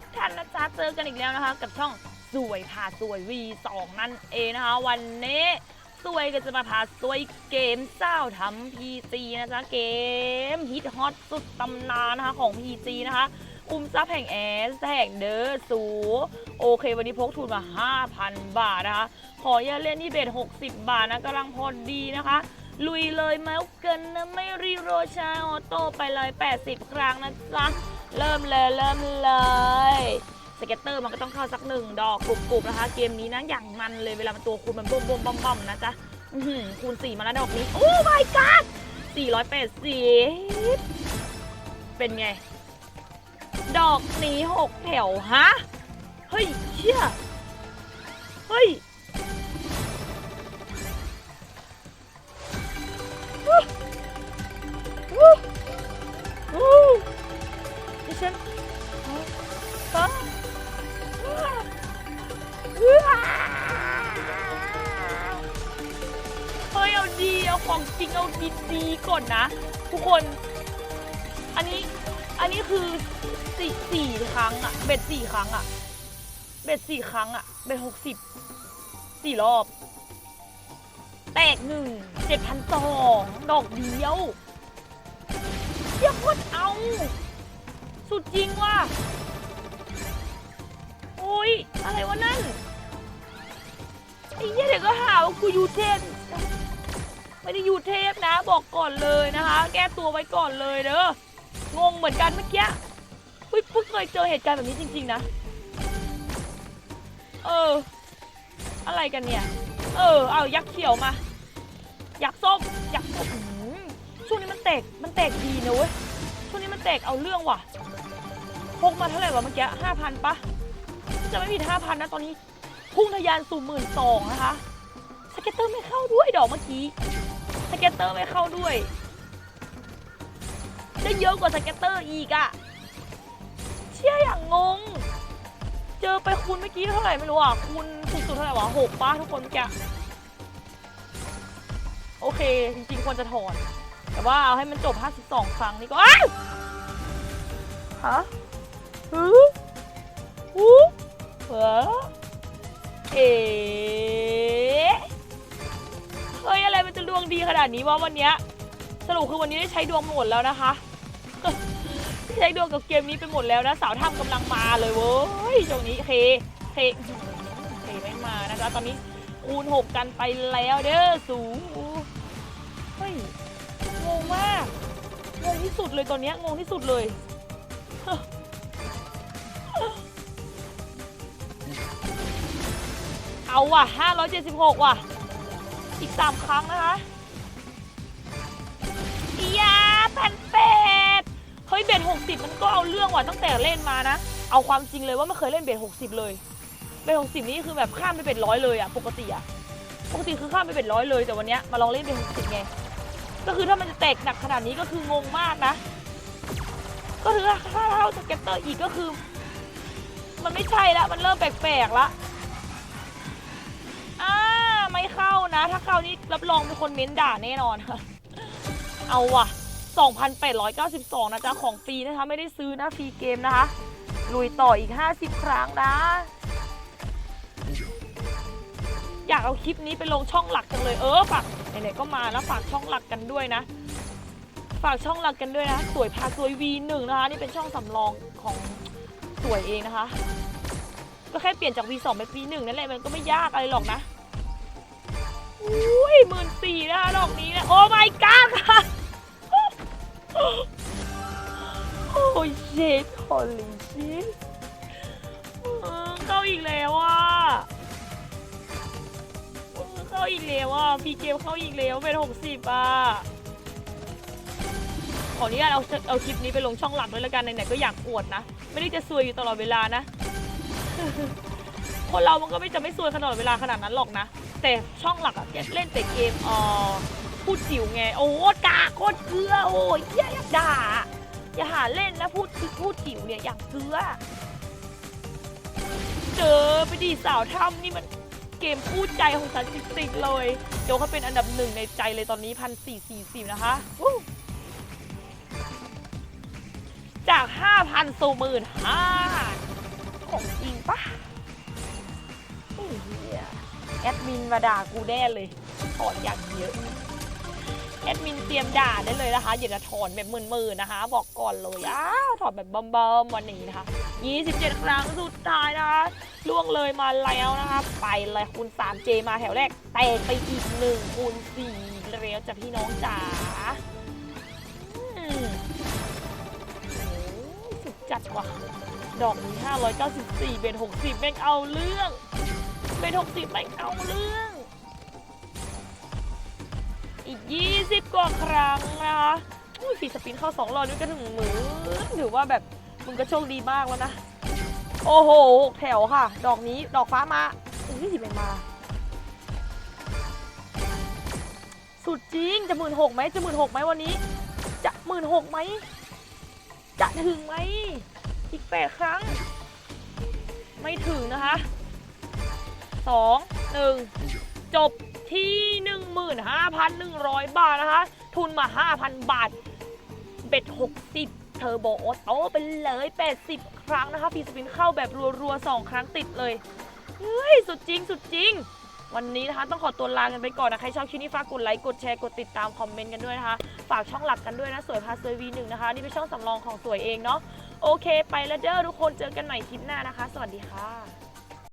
ทุกท่านนะจ๊ะเจอกันอีกแล้วนะคะ กับช่องสวยพาสวย V2 นั่นเองนะคะ วันนี้สวยก็จะมาพาสวยเกมเศร้าทำ PG นะจ๊ะเกมฮิตฮอตสุดตำนานนะคะของ PG นะคะคุมทรัพย์แห่งแอสแห่งเดอร์สูโอเค วันนี้พกทุนมา 5,000 บาทนะคะ ขออย่าเล่นที่เบส60 บาทนะกำลังพอดีนะคะลุยเลยแม้เกินนะไม่รีโรชาออโต้ไปเลย 80 ครั้งนะจ๊ะ เริ่มเลยเริ่มเลยสเก็ตเตอร์มันก็ต้องเข้าสักหนึ่งดอกกรุบๆนะคะ เกมนี้นะอย่างมันเลยเวลามันตัวคูณมันบ่มบ่มบ่มบ่มนะจ๊ะคูณ4มาแล้วดอกนี้ โอ้ my god 480 เป็นไง ดอกนี้ 6 แถว ฮะ เฮ้ย เชี่ย เฮ้ย ฉันเอาฟ้าเฮ้ยเอาดีเอาของจริงเอาดีดีก่อนนะ ทุกคน อันนี้อันนี้คือสี่สี่ครั้งอะเบ็ดสี่ครั้งอะเบ็ดสี่ครั้งอะเบ็ดหกสิบสี่รอบ แตกหนึ่งเจ็ดพันสองดอกเดียวเชี่ยโคตรเอา สุดจริงว่ะ โอ้ย อะไรวะนั่น ไอ้เหี้ยเดี๋ยวก็หาว่ากูยูเทพไม่ได้ยูเทพนะ บอกก่อนเลยนะคะ แก้ตัวไว้ก่อนเลยเด้องงเหมือนกันเมื่อกี้เฮ้ยเพิ่งเคยเจอเหตุการณ์แบบนี้จริง ๆ นะ เออ อะไรกันเนี่ย เออ เอายักษ์เขียวมา ยักษ์ส้ม ยักษ์ส้มช่วงนี้มันแตก มันแตกดีนะเว้ย ช่วงนี้มันแตกเอาเรื่องว่ะ พกมาเท่าไหร่วะเมื่อกี้ห้าพันปะจะไม่ผิดห้าพันนะตอนนี้ พุ่งทะยานสู่หมื่นสองนะคะสเก็ตเตอร์ไม่เข้าด้วยดอกเมื่อกี้สเก็ตเตอร์ไม่เข้าด้วย ได้เยอะกว่าสเก็ตเตอร์อีกอะเชี่ยอย่างงง เจอไปคูณเมื่อกี้เท่าไหร่ไม่รู้อะคูณสุดๆเท่าไหร่วะหกป้าทุกคนเมื่อกี้โอเค จริงๆควรจะถอน แต่ว่าเอาให้มันจบ 52 ครั้งนี่ก็อ้าวฮะ ฮึหูเหรอเอ๋เฮ้ยอะไรมันจะดวงดีขนาดนี้วะวันเนี้ยสรุปคือวันนี้ได้ใช้ดวงหมดแล้วนะคะ ใช้ดวงกับเกมนี้ไปหมดแล้วนะสาวถ้ำกำลังมาเลยเว้ยตรงนี้เคเคเคไม่มานะจ๊ะตอนนี้คูณ6กันไปแล้วเด้อสูเฮ้ยงงมากงงที่สุดเลยตอนนี้งงที่สุดเลย เอาว่ะ 576 ว่ะ อีก 3 ครั้งนะคะอียาพันเป็ดเฮ้ยเบ็ด60 มันก็เอาเรื่องว่ะตั้งแต่เล่นมานะ เอาความจริงเลยว่าไม่เคยเล่นเบ็ด60 เลย เบ็ด60 นี่คือแบบข้ามไปเบ็ดร้อยเลยอะปกติอะปกติคือข้ามไปเบ็ดร้อยเลยแต่วันนี้มาลองเล่นเบ็ด60 ไง ก็คือถ้ามันจะแตกหนักขนาดนี้ก็คืองงมากนะ ก็คือถ้าถ้าเท่าสเก็ตเตอร์อีกก็คือ มันไม่ใช่ละมันเริ่มแปลกๆละ ไม่เข้านะ ถ้าเข้านี่รับรองมีคนเม้นด่าแน่นอนค่ะ เอาว่ะ 2,892 นะจ๊ะ ของฟรีนะคะ ไม่ได้ซื้อนะฟรีเกมนะคะ ลุยต่ออีก 50 ครั้งนะ อยากเอาคลิปนี้ไปลงช่องหลักจังเลย เออฝากไหนๆก็มาแล้วฝากช่องหลักกันด้วยนะ ฝากช่องหลักกันด้วยนะ สวยพาสวย V1 นะคะ นี่เป็นช่องสำรองของสวยเองนะคะ ก็แค่เปลี่ยนจาก V2 เป็น V1 นั่นแหละมันก็ไม่ยากอะไรหรอกนะ ยหมื่นสี่นะดอกนี้นะ โอ้ my god ค่ะ โอ้ยเช็ดฮอลลี่ชิตเข้าอีกแล้วอะเข้าอีกแล้วอะพีเกมเข้าอีกแล้วเป็นหกสิบอะขออนุญาตเอาเอาคลิปนี้ไปลงช่องหลักด้วยละกันไหนๆก็อยากอวดนะ ไม่ได้จะซวยอยู่ตลอดเวลานะ คนเรามันก็ไม่จะไม่ซวยขนาดเวลาขนาดนั้นหรอกนะ แต่ช่องหลักอะเล่นแต่เกมเออพูดจิ๋วไง โอ้กาโคตรเกลือโอ้ยอย่าอยากด่า อย่าหาเล่นนะพูดคือพูดจิ๋วเนี่ยอย่างเกลือ เจอไปดีสาวถ้ำนี่มันเกมพูดใจของฉันจริงๆเลยโจเขาเป็นอันดับหนึ่งในใจเลยตอนนี้พันสี่สี่สิบนะคะจากห้าพันสู่หมื่นห้าของจริงปะไอ้เหี้ย แอดมินมาด่ากูแน่เลยถอนอย่างเยอะแอดมินเตรียมด่าได้เลยนะคะอย่าจะถอนแบบมื่นๆนะคะ บอกก่อนเลยอ้าวถอนแบบเบิ่มๆวันนี้นะคะ 27 ครั้งสุดท้ายนะคะล่วงเลยมาแล้วนะคะ ไปเลยคูณ 3J มาแถวแรกแตกไปอีก1คูณ4แล้วจะพี่น้องจ๋าโอ้ยสุดจัดว่ะ ดอกนี้594เบน60 แม่งเอาเรื่อง เบน60แม่เอาเรื่อง อีก20กว่าครั้งนะคะอุ้ยฟีสปินเข้า2รอบนี่ก็ถึงหมือถือว่าแบบมึงก็โชคดีมากแล้วนะ โอ้โหหกแถวค่ะ ดอกนี้ดอกฟ้ามาอุ้ยสิเป็นมา สุดจริงจะหมื่นหกไหมจะหมื่นหกไหมวันนี้ จะหมื่นหกไหมจะถึงไหมอีกแปดครั้ง ไม่ถึงนะคะ สองหนึ่งจบที่ 15,100 บาทนะคะ ทุนมา 5,000 บาท เบ็ด 60 เทอร์โบโอโต้ไปเลย 80 ครั้งนะคะฟีสปินเข้าแบบรัวๆ 2 ครั้งติดเลย เฮ้ย สุดจริง สุดจริง วันนี้นะคะ ต้องขอตัวลากันไปก่อนนะ ใครชอบคลิปนี้ฝากกดไลค์ กดแชร์ กดติดตาม คอมเมนต์กันด้วยนะคะ ฝากช่องหลักกันด้วยนะ สวยพาสวยวีหนึ่งนะคะ นี่เป็นช่องสำรองของสวยเองเนาะ โอเค ไปแล้วเด้อทุกคน เจอกันใหม่คลิปหน้านะคะ สวัสดีค่ะ